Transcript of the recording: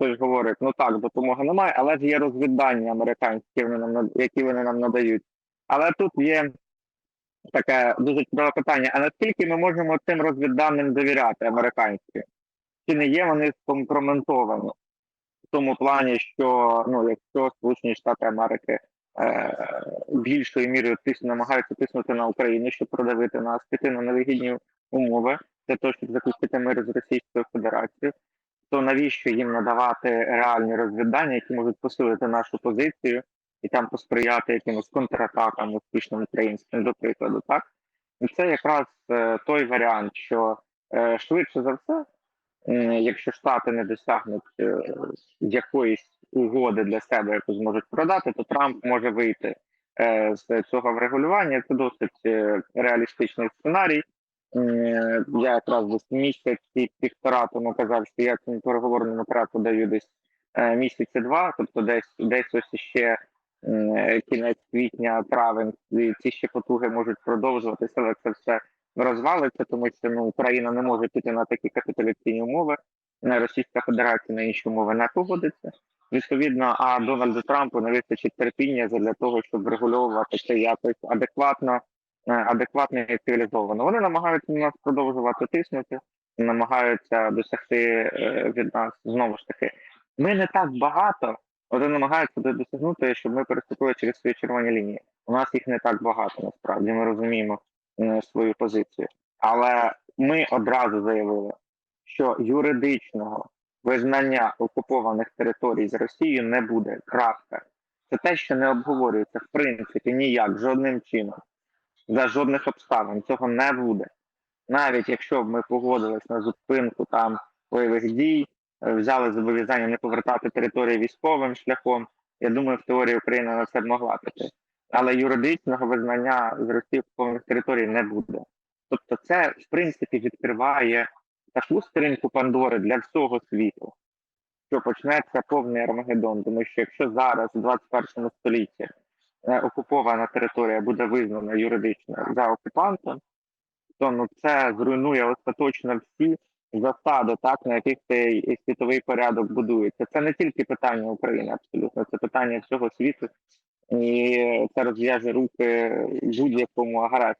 хтось говорить, ну так, допомоги немає, але ж є розвіддання американські, які вони нам надають. Але тут є таке дуже чудове питання: а наскільки ми можемо цим розвідданим довіряти американським? Чи не є вони скомпроментовані в тому плані, що ну, якщо Сполучені Штати Америки е, більшою мірою тис, намагаються тиснути на Україну, щоб продавити нас, піти на невигідні умови для того, щоб заключити мир з Російською Федерацією, то навіщо їм надавати реальні розвіддання, які можуть посилити нашу позицію і там посприяти якимось контратакам успішним українським, до прикладу, так? І це якраз е, той варіант, що е, швидше за все, якщо Штати не досягнуть е, якоїсь угоди для себе, яку зможуть продати, то Трамп може вийти з цього врегулювання. Це досить реалістичний сценарій. М, Я якраз десь і півтора тому казав, що я цьому переговорному треку даю десь е, місяці два, тобто десь десь ось іще м, кінець квітня, травень, ці ще потуги можуть продовжуватися, але це все розвалиться, тому що ну Україна не може піти на такі капітуляційні умови. е, Російська Федерація на інші умови не погодиться. Відповідно, а Дональду Трампу не вистачить терпіння для того, щоб врегульовувати це якось адекватно, е, адекватно і цивілізовано. Вони намагаються на нас продовжувати тиснути, намагаються досягти е, від нас знову ж таки. Ми не так багато, вони намагаються досягнути, щоб ми переступили через свої червоні лінії. У нас їх не так багато, насправді ми розуміємо е, свою позицію. Але ми одразу заявили, що юридичного визнання окупованих територій з Росією не буде. Крапка. Це те, що не обговорюється в принципі ніяк, жодним чином, за жодних обставин. Цього не буде. Навіть якщо б ми погодились на зупинку там бойових дій, е, взяли зобов'язання не повертати території військовим шляхом. Я думаю, в теорії Україна на це могла піти. Але юридичного визнання з Росії окупованих територій не буде. Тобто, це в принципі відкриває таку сторінку Пандори для всього світу, що почнеться повний Армагеддон. Тому що якщо зараз, у 21 столітті, окупована територія буде визнана юридично за окупантом, то ну це зруйнує остаточно всі засади, так на яких цей світовий порядок будується. Це не тільки питання України, абсолютно, це питання всього світу, і це розв'яже руки будь-якому агресору.